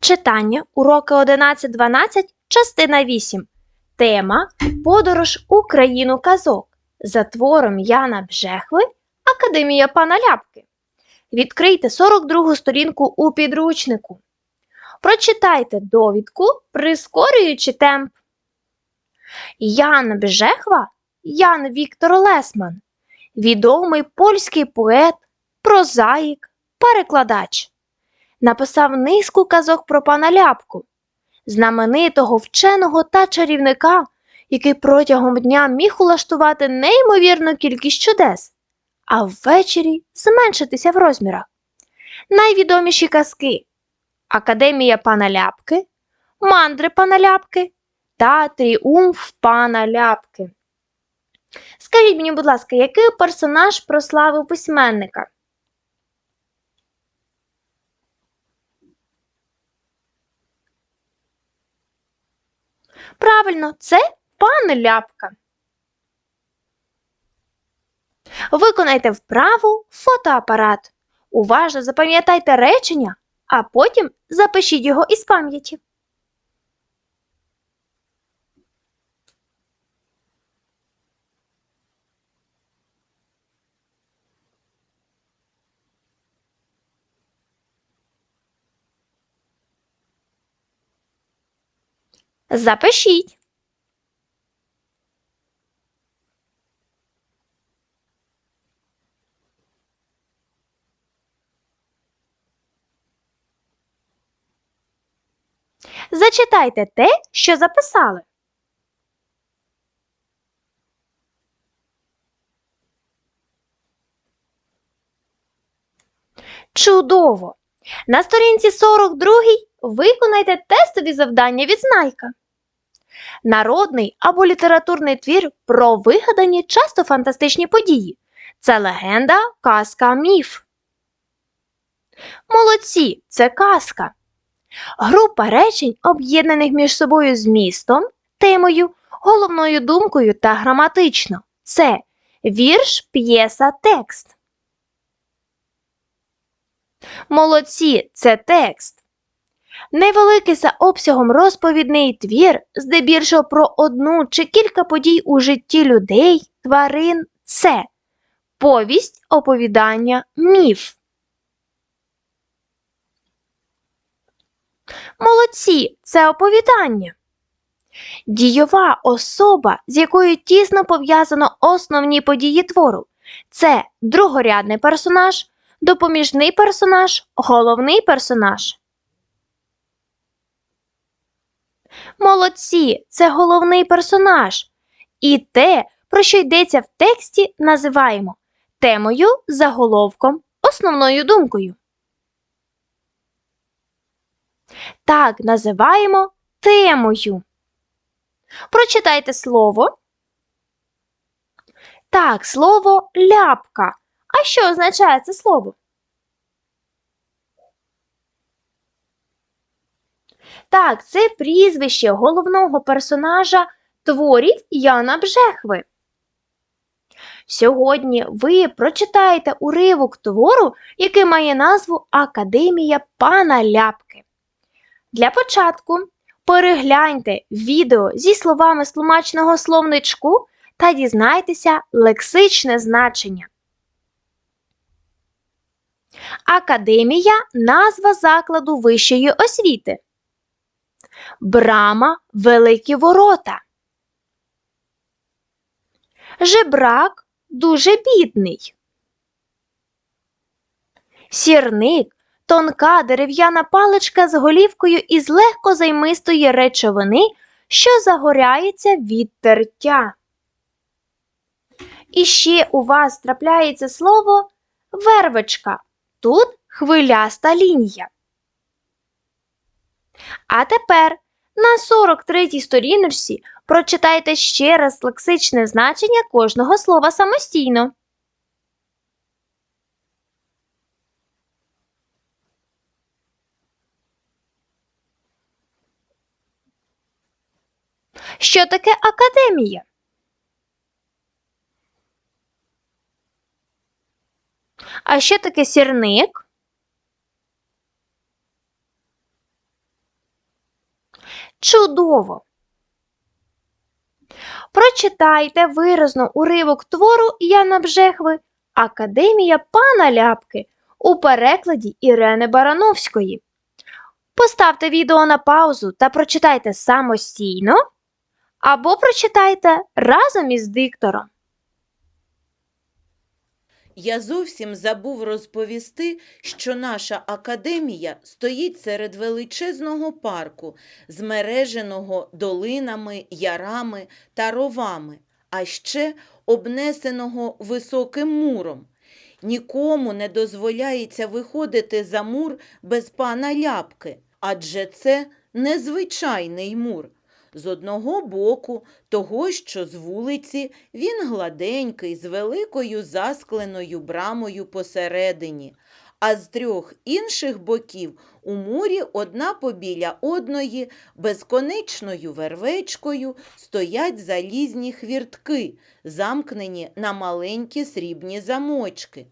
Читання уроки 11-12, частина 8. Тема Подорож у країну казок за твором Яна Бжехви Академія пана Ляпки. Відкрийте 42 сторінку у підручнику. Прочитайте довідку, прискорюючи темп. Ян Бжехва Ян Віктор Лесман. Відомий польський поет, прозаїк, перекладач написав низку казок про пана Ляпку, знаменитого вченого та чарівника, який протягом дня міг улаштувати неймовірну кількість чудес, а ввечері зменшитися в розмірах. Найвідоміші казки Академія пана Ляпки, Мандри пана Ляпки та Тріумф пана Ляпки. Скажіть мені, будь ласка, який персонаж прославив письменника? Правильно, це пан Ляпка. Виконайте вправу фотоапарат. Уважно запам'ятайте речення, а потім запишіть його із пам'яті. Запишіть. Зачитайте те, що записали. Чудово! На сторінці 42 виконайте тестові завдання від знайка. Народний або літературний твір про вигадані часто фантастичні події. Це легенда, казка, міф. Молодці це казка. Група речень, об'єднаних між собою змістом, темою, головною думкою та граматично. Це вірш, п'єса, текст. Молодці це текст. Невеликий за обсягом розповідний твір, здебільшого про одну чи кілька подій у житті людей, тварин це повість, оповідання, міф. Молодці це оповідання. Дійова особа, з якою тісно пов'язано основні події твору. Це другорядний персонаж, допоміжний персонаж, головний персонаж. Молодці це головний персонаж. І те, про що йдеться в тексті, називаємо темою, заголовком, основною думкою. Так називаємо темою. Прочитайте слово. Так, слово ляпка. А що означає це слово? Так, це прізвище головного персонажа творів Яна Бжехви. Сьогодні ви прочитаєте уривок твору, який має назву Академія пана Ляпки. Для початку перегляньте відео зі словами з словничку та дізнайтеся лексичне значення. Академія назва закладу вищої освіти. Брама великі ворота. Жебрак дуже бідний. Сірник тонка дерев'яна паличка з голівкою із легко займистої речовини, що загоряється від тертя. І ще у вас трапляється слово вервочка. Тут хвиляста лінія. А тепер на 43 сторіночці прочитайте ще раз лексичне значення кожного слова самостійно. Що таке академія? А що таке сірник? Чудово! Прочитайте виразно уривок твору Яна Бжехви Академія пана Ляпки у перекладі Ірени Барановської. Поставте відео на паузу та прочитайте самостійно або прочитайте разом із диктором. Я зовсім забув розповісти, що наша академія стоїть серед величезного парку, змереженого долинами, ярами та ровами, а ще обнесеного високим муром. Нікому не дозволяється виходити за мур без пана ляпки, адже це незвичайний мур. З одного боку, того, що з вулиці, він гладенький, з великою заскленою брамою посередині, а з трьох інших боків у мурі одна побіля одної, безконечною вервечкою стоять залізні хвіртки, замкнені на маленькі срібні замочки.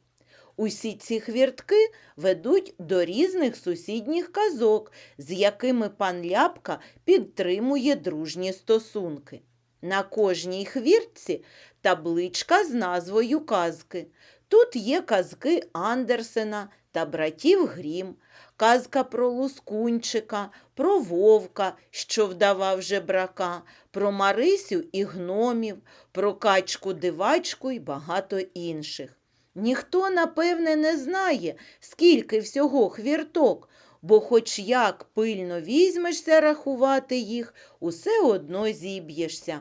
Усі ці хвіртки ведуть до різних сусідніх казок, з якими пан Ляпка підтримує дружні стосунки. На кожній хвіртці табличка з назвою казки. Тут є казки Андерсена та братів Грім, казка про лускунчика, про вовка, що вдавав жебрака, про Марисю і гномів, про качку дивачку і багато інших. Ніхто, напевне, не знає, скільки всього хвірток, бо хоч як пильно візьмешся рахувати їх, усе одно зіб'єшся.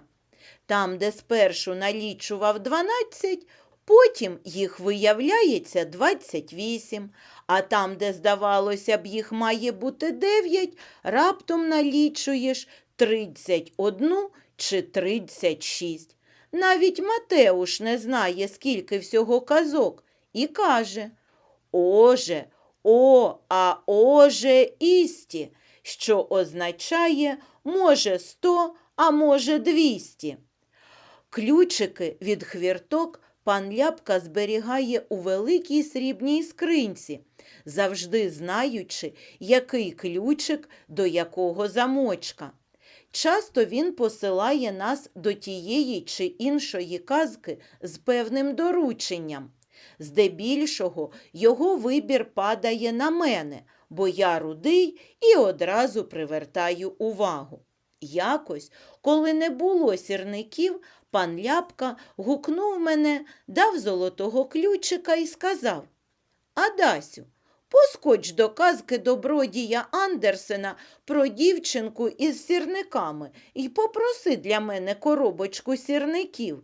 Там, де спершу налічував 12, потім їх виявляється 28, а там, де, здавалося б, їх має бути 9, раптом налічуєш 31 чи 36. Навіть Матеуш не знає, скільки всього казок, і каже Оже, о, а оже істі, що означає може сто, а може двісті. Ключики від хвірток пан Ляпка зберігає у великій срібній скринці, завжди знаючи, який ключик до якого замочка. Часто він посилає нас до тієї чи іншої казки з певним дорученням. Здебільшого його вибір падає на мене, бо я рудий і одразу привертаю увагу. Якось, коли не було сірників, пан Ляпка гукнув мене, дав золотого ключика і сказав Адасю, поскоч до казки добродія Андерсена про дівчинку із сірниками і попроси для мене коробочку сірників.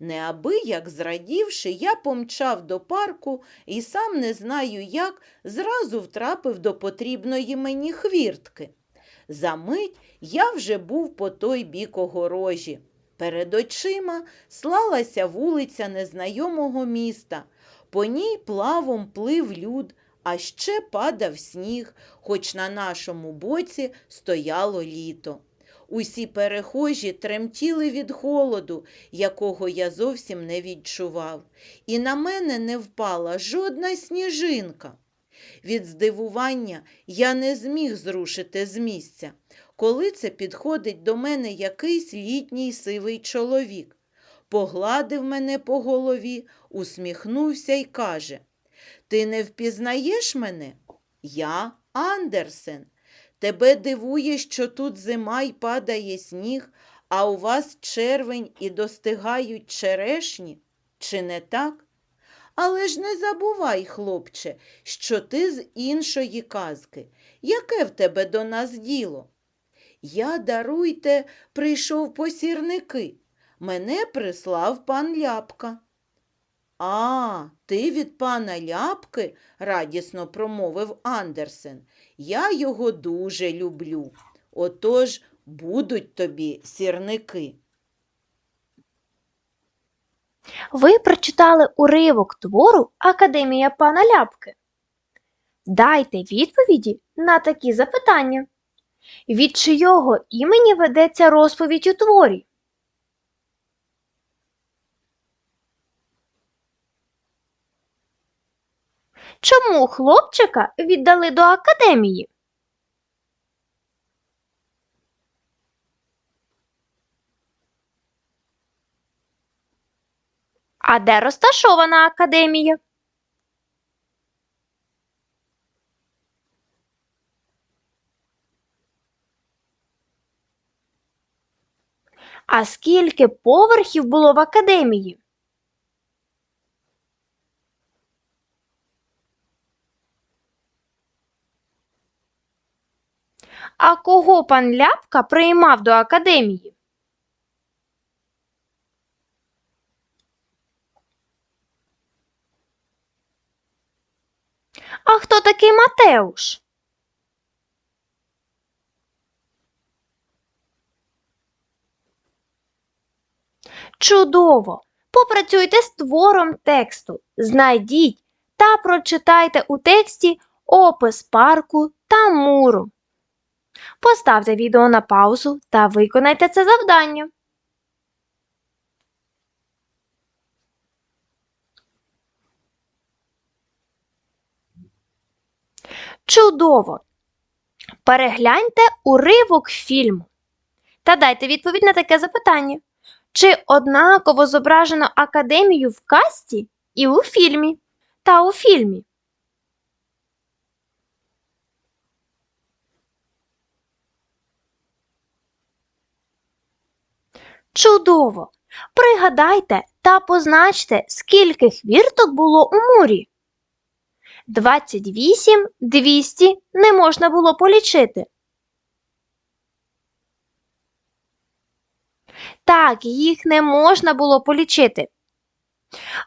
Неабияк зрадівши, я помчав до парку і сам не знаю як, зразу втрапив до потрібної мені хвіртки. Замить я вже був по той бік огорожі. Перед очима слалася вулиця незнайомого міста. По ній плавом плив люд, а ще падав сніг, хоч на нашому боці стояло літо. Усі перехожі тремтіли від холоду, якого я зовсім не відчував, і на мене не впала жодна сніжинка. Від здивування я не зміг зрушити з місця, коли це підходить до мене якийсь літній сивий чоловік. Погладив мене по голові, усміхнувся й каже Ти не впізнаєш мене? Я Андерсен. Тебе дивує, що тут зима й падає сніг, а у вас червень і достигають черешні? Чи не так? Але ж не забувай, хлопче, що ти з іншої казки. Яке в тебе до нас діло? Я, даруйте, прийшов по сірники. Мене прислав пан Ляпка. А, ти від пана Ляпки, радісно промовив Андерсен. Я його дуже люблю. Отож будуть тобі сірники. Ви прочитали уривок твору Академія пана Ляпки. Дайте відповіді на такі запитання. Від чийого імені ведеться розповідь у творі? Чому хлопчика віддали до академії? А де розташована академія? А скільки поверхів було в академії? А кого пан Ляпка приймав до академії? А хто такий Матеуш? Чудово! Попрацюйте з твором тексту, знайдіть та прочитайте у тексті опис парку та муру. Поставте відео на паузу та виконайте це завдання. Чудово! Перегляньте уривок фільму та дайте відповідь на таке запитання. Чи однаково зображено академію в касті і у фільмі? Та у фільмі? Чудово! Пригадайте та позначте, скільки хвірток було у мурі. 28 200 не можна було полічити. Так, їх не можна було полічити.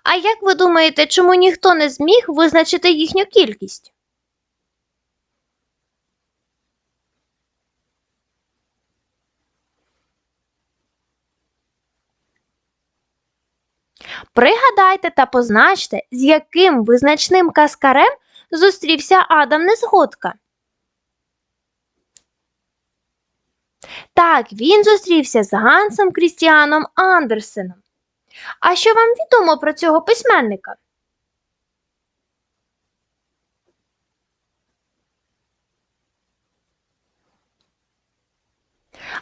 А як ви думаєте, чому ніхто не зміг визначити їхню кількість? Пригадайте та позначте, з яким визначним каскарем зустрівся Адам Незгодка. Так, він зустрівся з Гансом Крістіаном Андерсеном. А що вам відомо про цього письменника?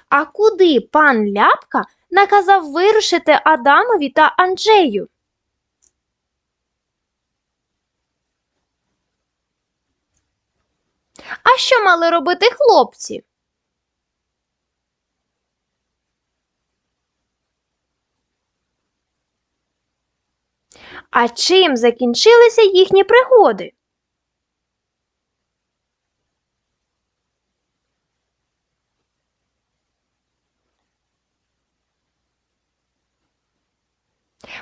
А куди пан Ляпка наказав вирушити Адамові та Анджею? А що мали робити хлопці? А чим закінчилися їхні пригоди?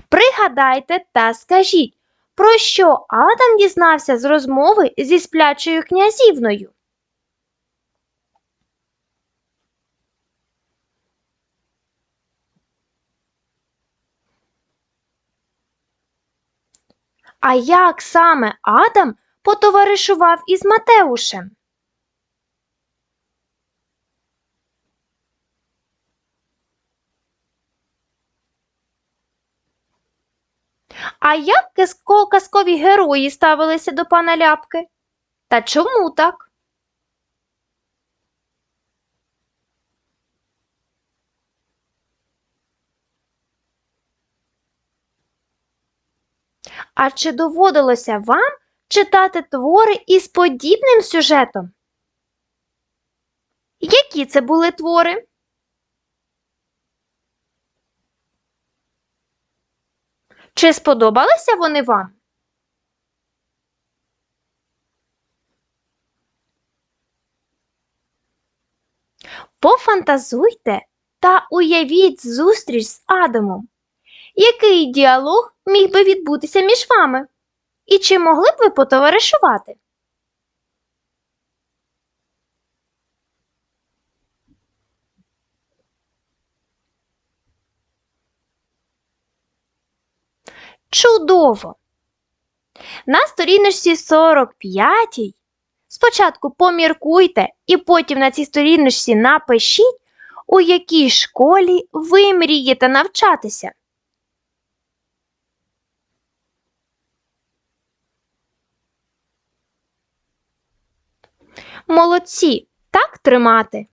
Пригадайте та скажіть, про що Адам дізнався з розмови зі сплячою князівною? А як саме Адам потоваришував із Матеушем? А як казко- казкові герої ставилися до пана Ляпки? Та чому так? А чи доводилося вам читати твори із подібним сюжетом? Які це були твори? Чи сподобалися вони вам? Пофантазуйте та уявіть зустріч з Адамом. Який діалог міг би відбутися між вами? І чи могли б ви потоваришувати? Чудово! На сторіночці 45 спочатку поміркуйте і потім на цій сторіночці напишіть, у якій школі ви мрієте навчатися. Молодці, так тримати.